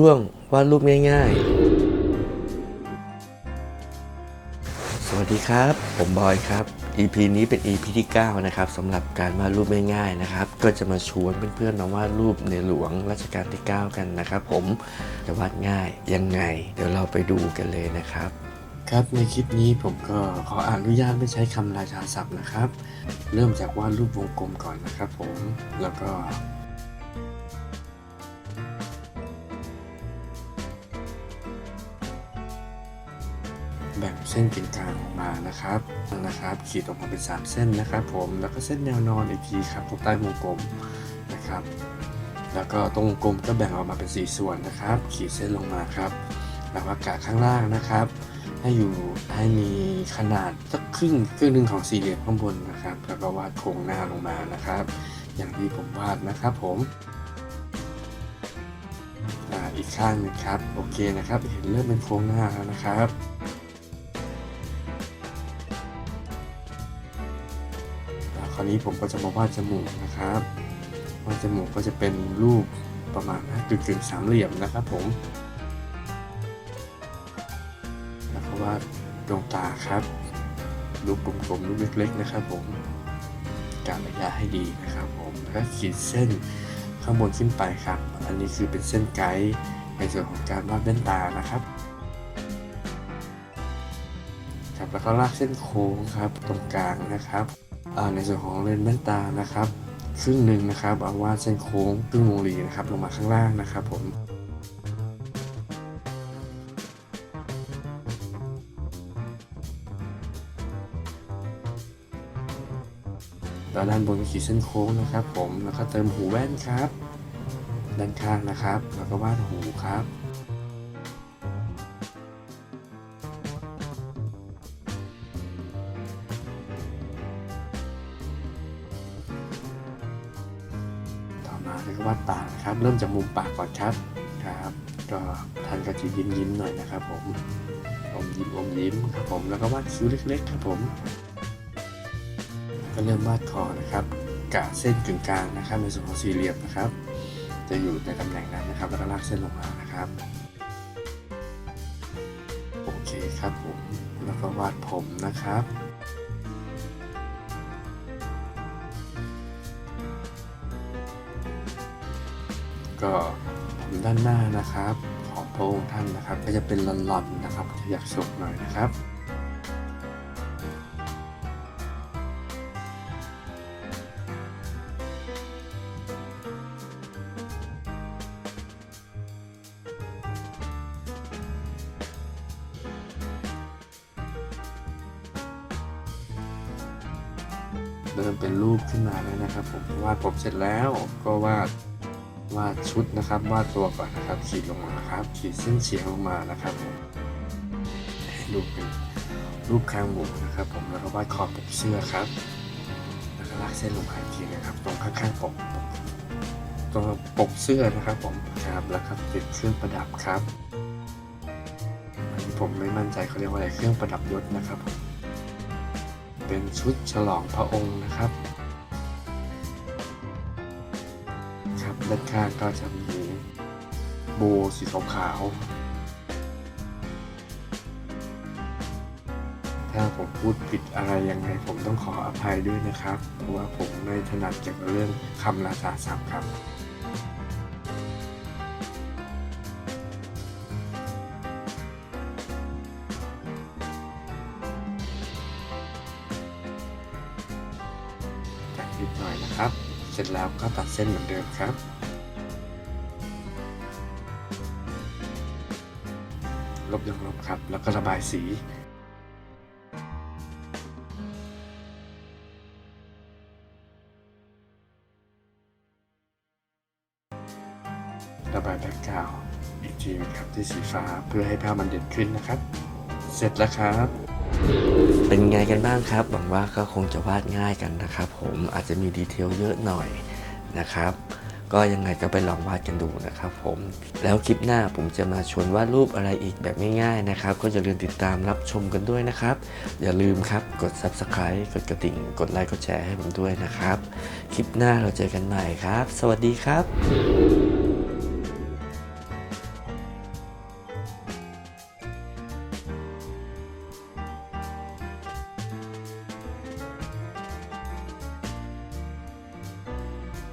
ช่วงวาดรูปง่ายๆ สวัสดีครับ ผมบอยครับ EP นี้เป็น EP ที่ 9 นะครับสำหรับการวาดรูปง่ายๆนะครับ ก็จะมาชวนเพื่อนๆมาวาดรูปในหลวงรัชกาลที่ 9 กันนะครับ ผมจะวาดง่ายยังไง เดี๋ยวเราไปดูกันเลยนะครับ ครับในคลิปนี้ผมก็ขออนุญาตไม่ใช้คำราชาศัพท์นะครับ เริ่มจากวาดรูปวงกลมก่อนนะครับ ผมแล้วก็ แบ่งเส้นกึ่งกลางออกมานะครับนะครับ ขีดออกมาเป็น 3 เส้นนะครับ ผมแล้วก็เส้นแนวนอนอีกทีครับตรงใต้วงกลมนะครับ แล้วก็ตรงวงกลมก็แบ่งออกมาเป็น 4 ส่วนนะครับ ขีดเส้นลงมาครับแล้วก็กะข้างล่างนะครับ ให้อยู่ให้มีขนาดสักครึ่งครึ่งหนึ่งของสี่เหลี่ยมข้างบนนะครับ แล้วก็วาดโครงหน้าลงมานะครับ อย่างที่ผมวาดนะครับ ผมอ่าอีกข้างนึงครับโอเคนะครับ เห็นเริ่มเป็นโครงหน้าแล้วนะครับ คราวนี้ผมก็จะมาวาดจมูกนะครับวาดจมูกก็จะเป็นรูปประมาณกึ่งกึ่งๆสามเหลี่ยมนะครับผมแล้วก็วาดดวงตาครับรูปกลมๆรูปเล็กๆนะครับผมการระยะให้ดีนะครับผมแล้วก็ขีดเส้นข้างบนขึ้นไปครับ อันนี้คือเป็นเส้นไกด์ในส่วนของการวาดแว่นตานะครับครับแล้วก็ลากเส้นโค้งครับตรงกลางนะครับ ในส่วนของเลนส์แว่นตานะครับครึ่งหนึ่งนะครับเอาวาดเส้นโค้งครึ่งวงรีนะครับลงมาข้างล่างนะครับผมแล้วด้านบนก็ขีดเส้นโค้งนะครับ ผมแล้วก็เติมหูแว่นครับ ด้านข้างนะครับ แล้วก็วาดหูครับ ต่อมาคือวาดปากนะครับ เริ่มจากมุมปากก่อนครับครับ ก็ท่านก็จะยิ้มยิ้มหน่อยนะครับ ผมอมยิ้มอมยิ้มครับผมแล้วก็วาดคิ้วเล็กๆครับผมก็เริ่มวาดคอนะครับกะเส้นกึ่งกลางนะครับในส่วนของสี่เหลี่ยมนะครับ จะอยู่ในตำแหน่งนั้นนะครับแล้วก็ลากเส้นลงมานะครับโอเคครับผมแล้วก็วาดผมนะครับ ก็ผมด้านหน้านะครับ ของพระองค์ท่านนะครับ ก็จะเป็นหลอนๆนะครับจะอยากสุกหน่อยนะครับเริ่มเป็นรูปขึ้นมาแล้วนะครับ ผมวาดผมเสร็จแล้วก็วาด วาดชุดนะครับวาดตัวก่อนนะครับ ขีดลงมาครับ ขีดเส้นเฉียงลงมานะครับผมให้รูเป็นรูปคางหมูนะครับ ผมแล้วก็วาดขอบปกเสื้อครับแล้วก็ลากเส้นลงมาอีกทีนะครับ ตรงข้างๆปกตรงปกเสื้อนะครับผมครับแล้วก็ติดเครื่องประดับครับอันนี้ผมไม่มั่นใจเขาเรียกว่าอะไรเครื่องประดับยศนะครับผมเป็นชุดฉลองพระองค์นะครับ ด้านข้างก็จะมีโบสีขาวๆถ้าผมพูดผิดอะไรยังไงผมต้องขออภัยด้วยนะครับ เพราะว่าผมไม่ถนัดเกี่ยวกับเรื่องคำราชาศัพท์ครับต่งนิดหน่อยนะครับ เสร็จแล้วก็ตัดเส้นเหมือนเดิมครับ บยังลบครับ แล้วก็ระบายสีระบายแบ็กกราวด์อีกทีนะครับที่สีฟ้าเพื่อให้ภาพมันเด่นขึ้นนะครับ เสร็จแล้วครับ เป็นไงกันบ้างครับ หวังว่าก็คงจะวาดง่ายกันนะครับ ผมอาจจะมีดีเทลเยอะหน่อยนะครับ ก็ยังไงก็ไปลองวาดกันดูนะครับผมแล้วคลิปหน้าผมจะมาชวนวาดรูปอะไรอีกแบบง่ายๆนะครับ ก็อย่าลืมติดตามรับชมกันด้วยนะครับ อย่าลืมครับกด subscribe กดกระดิ่ง กดไลค์กดแชร์ให้ผมด้วยนะครับ คลิปหน้าเราเจอกันใหม่ครับ สวัสดีครับ